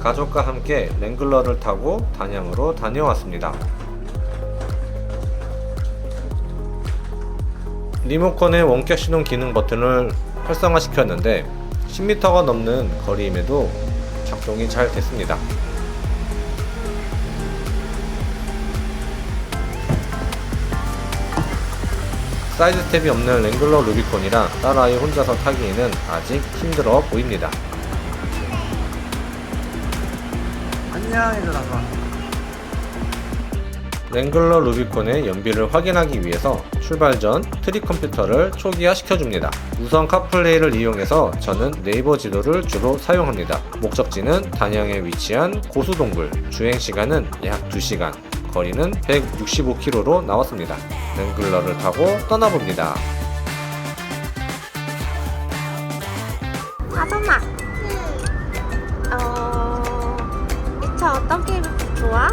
가족과 함께 랭글러를 타고 단양으로 다녀왔습니다. 리모컨의 원격 시동 기능 버튼을 활성화시켰는데 10m가 넘는 거리임에도 작동이 잘 됐습니다. 사이드 스텝이 없는 랭글러 루비콘이라 딸아이 혼자서 타기에는 아직 힘들어 보입니다. 안녕 얘들아 랭글러 루비콘의 연비를 확인하기 위해서 출발 전 트리 컴퓨터를 초기화 시켜줍니다. 우선 카플레이를 이용해서 저는 네이버 지도를 주로 사용합니다. 목적지는 단양에 위치한 고수동굴, 주행 시간은 약 2시간, 거리는 165km로 나왔습니다. 랭글러를 타고 떠나봅니다. 아줌마. 어, 어떤 게임 좋아?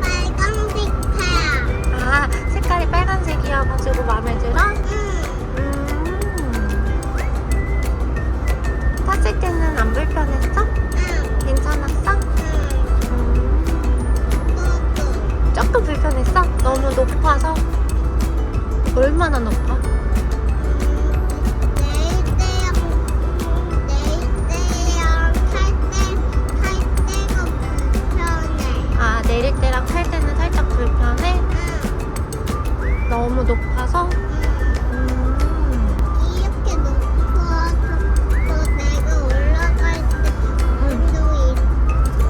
빨간색 차. 아, 색깔이 빨간색이어가지고 마음에 들어? 음. 탔을 때는 안 불편했어? 응, 괜찮았어? 응, 음. 또, 조금 불편했어? 너무 높아서? 얼마나 높아? 음. 이렇게 높아서 또 내가 올라갈 때 운동이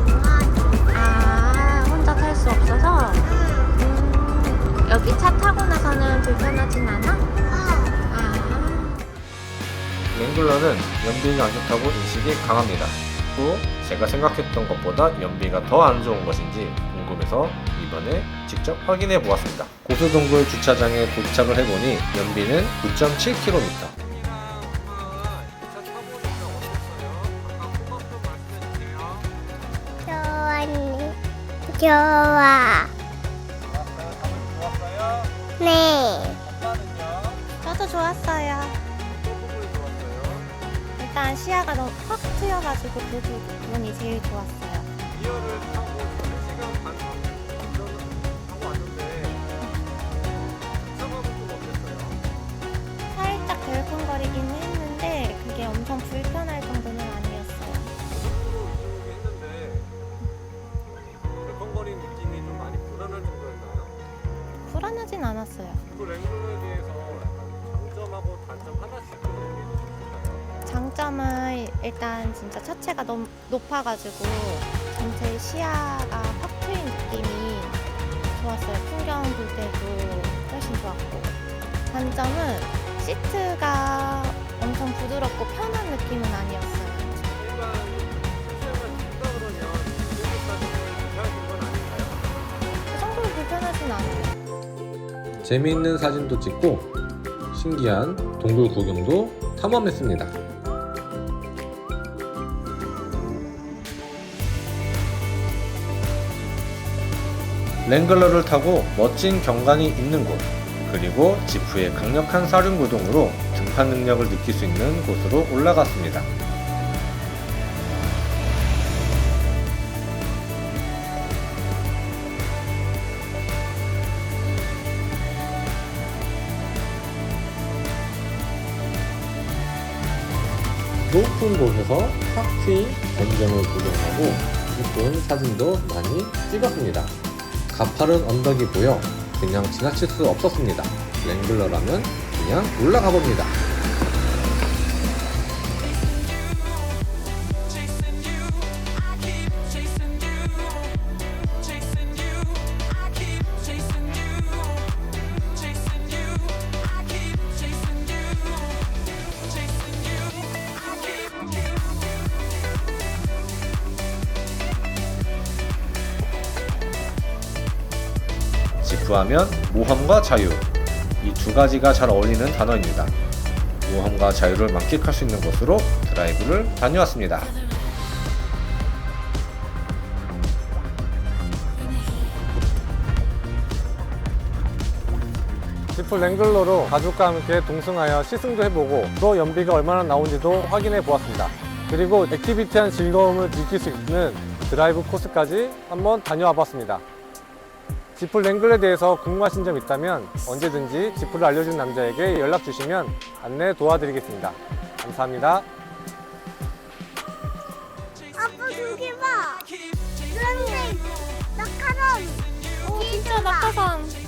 좋아져. 아, 혼자 탈 수 없어서? 응, 음, 여기 차 타고 나서는 불편하진 않아? 어, 아, 랭글러는 연비가 안 좋다고 인식이 강합니다. 또 제가 생각했던 것보다 연비가 더 안 좋은 것인지 궁금해서 이번에 직접 확인해 보았습니다. 고수동굴 주차장에 도착을 해보니 연비는 9.7km. 좋아니. 좋아. 네. 저도 좋았어요. 일단 시야가 너무 확 트여가지고 그 부분이 제일 좋았어요. 불안하진 않았어요. 그 랭글러에 대해서 장점하고 단점 하나씩? 장점은 일단 진짜 차체가 너무 높아가지고 전체 시야가 확 트인 느낌이 좋았어요. 풍경 볼 때도 훨씬 좋았고 단점은 시트가 엄청 부드럽고 편한 느낌은 아니었어요. 일반 수영을 듣다 그러면 여기까지는 괜찮은 건 아닌가요? 그 정도로 불편하진 않아요. 재미있는 사진도 찍고 신기한 동굴 구경도 탐험했습니다. 랭글러를 타고 멋진 경관이 있는 곳, 그리고 지프의 강력한 사륜 구동으로 등판 능력을 느낄 수 있는 곳으로 올라갔습니다. 높은 곳에서 탁 트인 전경을 구경하고 이쁜 사진도 많이 찍었습니다. 가파른 언덕이 보여 그냥 지나칠 수 없었습니다. 랭글러라면 그냥 올라가 봅니다. 지프하면 모험과 자유 이 두 가지가 잘 어울리는 단어입니다. 모험과 자유를 만끽할 수 있는 곳으로 드라이브를 다녀왔습니다. 지프 랭글러로 가족과 함께 동승하여 시승도 해보고 또 연비가 얼마나 나오는지도 확인해 보았습니다. 그리고 액티비티한 즐거움을 느낄 수 있는 드라이브 코스까지 한번 다녀와 봤습니다. 지프 랭글에 대해서 궁금하신 점 있다면 언제든지 지프를 알려준 남자에게 연락 주시면 안내 도와드리겠습니다. 감사합니다. 아빠 저기 봐. 그런데 낙하산. 오, 진짜 낙하산.